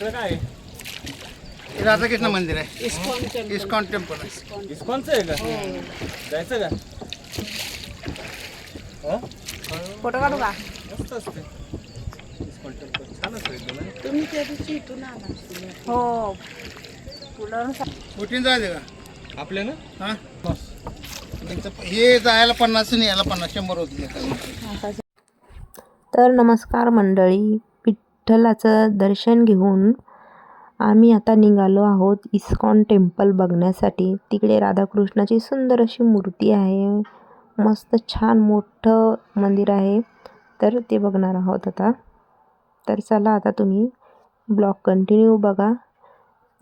काय आहे? राधाकृष्ण मंदिर आहे. ISKCON temple. ISKCON temple. आहे इस्कॉनचं आहे का? हो. जायचं का? हा? फोटो काढू का? मस्त असते. ISKCON temple. है. तुम्ही त्या दिवशी इथून आला. हो. पुढं कुठून जायचं का? आपल्या ना हा हे जायला पन्नास आणि याला पन्नास शंभर होते तर नमस्कार मंडळी विठ्ठलाचं दर्शन घेऊन आम्ही आता निघालो आहोत इस्कॉन टेम्पल बघण्यासाठी. तिकडे राधाकृष्णाची सुंदर अशी मूर्ती आहे. मस्त छान मोठं मंदिर आहे. तर ते बघणार आहोत आता. तर चला आता तुम्ही ब्लॉग कंटिन्यू बघा.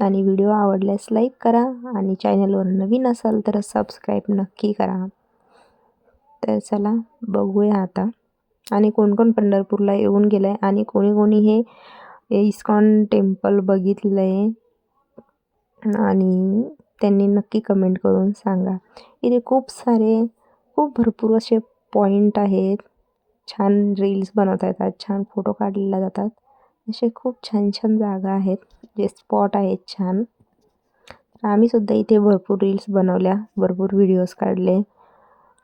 आणि व्हिडिओ आवडल्यास लाईक करा आणि चॅनलवर नवीन असाल तर सबस्क्राईब नक्की करा. तर चला बघूया आता. आणि कोण कोण पंढरपूरला येऊन गेलं आहे आणि कोणी कोणी हे इस्कॉन टेम्पल बघितलं आहे आणि त्यांनी नक्की कमेंट करून सांगा. इथे खूप सारे खूप भरपूर असे पॉईंट आहेत. छान रील्स बनवता येतात छान फोटो काढलेला जातात. असे खूप छान छान जागा आहेत जे स्पॉट आहेत छान. तर आम्हीसुद्धा इथे भरपूर रील्स बनवल्या भरपूर व्हिडिओज काढले.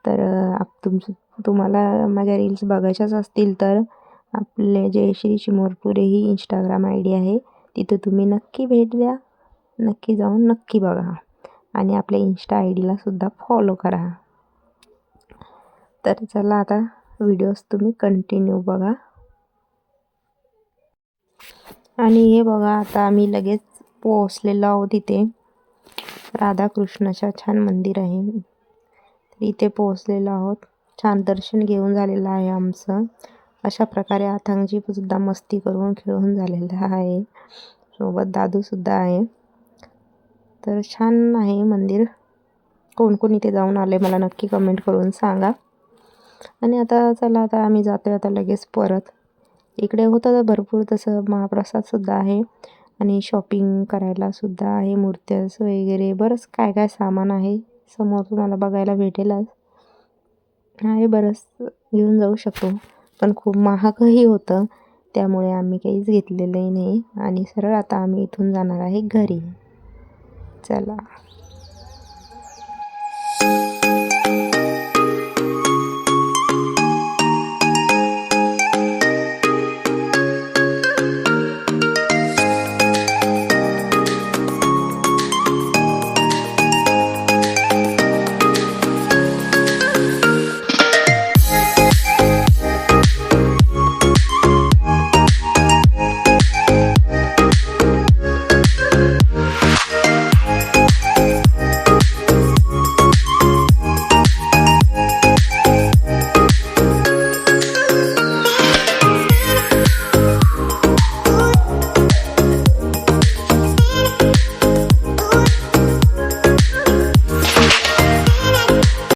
तर आप तुम तुम्हाला माझ्या रील्स बघायच्याच असतील तर आपले जयश्री चिमोरपुरे ही इंस्टाग्राम आय डी आहे तिथं तुम्ही नक्की भेट द्या. नक्की जाऊन नक्की बघा. आणि आपल्या इन्स्टा आय डीला सुद्धा फॉलो करा. तर चला आता व्हिडिओज तुम्ही कंटिन्यू बघा. आणि हे बघा आता आम्ही लगेच पोहोचलेलो आहोत इथे. राधाकृष्णाच्या छान मंदिर आहे. तर इथे पोहोचलेलो आहोत. छान दर्शन घेऊन झालेलं आहे आमचं. अशा प्रकारे आथांगजी सुद्धा मस्ती करून खेळून झालेलं आहे. सोबत दादूसुद्धा आहे. तर छान आहे मंदिर. कोण कोण इथे जाऊन आले मला नक्की कमेंट करून सांगा. आणि आता चला आता आम्ही जातो आता लगेच परत. इकडे होतं तर भरपूर तसं महाप्रसादसुद्धा आहे. आणि शॉपिंग करायलासुद्धा आहे मूर्त्यास वगैरे. बरंच काय काय सामान आहे समोर तुम्हाला बघायला भेटेलच. आहे बरंच घेऊन जाऊ शकतो. पण खूप महागही होतं त्यामुळे आम्ही काहीच घेतलेलंही नाही. आणि सरळ आता आम्ही इथून जाणार आहे घरी. चला.